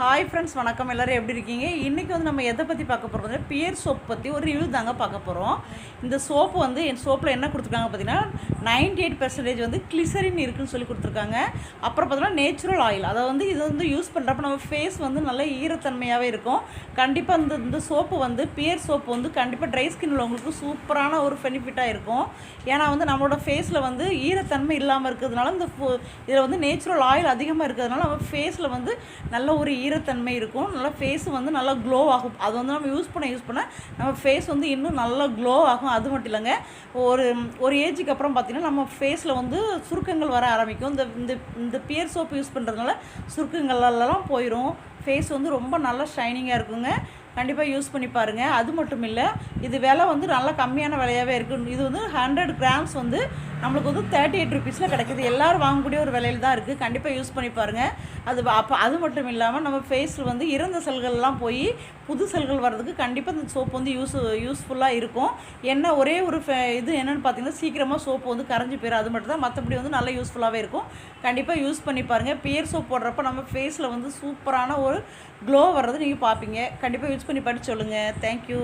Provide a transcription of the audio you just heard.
Hi friends வணக்கம். எல்லோரும் எப்படி இருக்கீங்க? இன்றைக்கி வந்து நம்ம எதை பற்றி பார்க்க போகிறோம் பியர் சோப் பற்றி ஒரு ரிவ்யூ தாங்க பார்க்க போகிறோம் இந்த சோப்பு வந்து என் சோப்பில் என்ன கொடுத்துருக்காங்க பார்த்தீங்கன்னா நைன்டி எயிட் பெர்சன்டேஜ் வந்து கிளிசரின் இருக்குன்னு சொல்லி கொடுத்துருக்காங்க. அப்புறம் பார்த்தீங்கன்னா நேச்சுரல் ஆயில் அதை வந்து இது வந்து யூஸ் பண்ணுறப்ப நம்ம ஃபேஸ் வந்து நல்ல ஈரத்தன்மையாகவே இருக்கும். கண்டிப்பாக இந்த இந்த சோப்பு வந்து பியர் சோப்பு வந்து கண்டிப்பாக ட்ரை ஸ்கின் உள்ளவங்களுக்கு சூப்பரான ஒரு பெனிஃபிட்டாக இருக்கும். ஏன்னா வந்து நம்மளோட ஃபேஸில் வந்து ஈரத்தன்மை இல்லாமல் இருக்கிறதுனால இந்த இதில் வந்து நேச்சுரல் ஆயில் அதிகமாக இருக்கிறதுனால நம்ம ஃபேஸில் வந்து நல்ல ஒரு ஈரத்தன்மை இருக்கும். நல்லா ஃபேஸ் வந்து நல்லா க்ளோ ஆகும். அது வந்து நம்ம யூஸ் பண்ண யூஸ் பண்ண நம்ம ஃபேஸ் வந்து இன்னும் நல்லா க்ளோ ஆகும். அது மட்டும் இல்லைங்க. ஒரு ஒரு ஏஜுக்கு அப்புறம் பார்த்திங்கன்னா நம்ம ஃபேஸில் வந்து சுருக்கங்கள் வர ஆரம்பிக்கும். இந்த இந்த இந்த பியர் சோப்பு யூஸ் பண்ணுறதுனால சுருக்கங்கள்லாம் போயிடும் ஃபேஸ் வந்து ரொம்ப நல்லா ஷைனிங்காக இருக்குங்க. கண்டிப்பாக யூஸ் பண்ணி பாருங்கள் அது மட்டும் இல்லை இது விலை வந்து நல்லா கம்மியான விலையாகவே இருக்குது இது வந்து ஹண்ட்ரட் கிராம்ஸ் வந்து நம்மளுக்கு வந்து தேர்ட்டி எயிட் ருபீஸில் கிடைக்குது. எல்லோரும் வாங்கக்கூடிய ஒரு விலையில் தான் இருக்குது கண்டிப்பாக யூஸ் பண்ணி பாருங்கள் அது அப்போ அது மட்டும் இல்லாமல் நம்ம ஃபேஸில் வந்து இறந்த செல்கள்லாம் போய் புது செல்கள் வர்றதுக்கு கண்டிப்பாக இந்த சோப்பு வந்து யூஸ் யூஸ்ஃபுல்லாக இருக்கும். என்ன ஒரே ஒரு இது என்னென்னு பார்த்தீங்கன்னா சீக்கிரமாக சோப்பு வந்து கரைஞ்சி போயிடும் அது மட்டும் தான் மற்றபடி வந்து நல்லா யூஸ்ஃபுல்லாகவே இருக்கும். கண்டிப்பாக யூஸ் பண்ணி பாருங்கள் பியர் சோப் போடுறப்ப நம்ம ஃபேஸில் வந்து சூப்பரான ஒரு க்ளோ வர்றது நீங்கள் பார்ப்பீங்க கண்டிப்பாக யூஸ் பண்ணி படிச்சு சொல்லுங்கள் தேங்க்யூ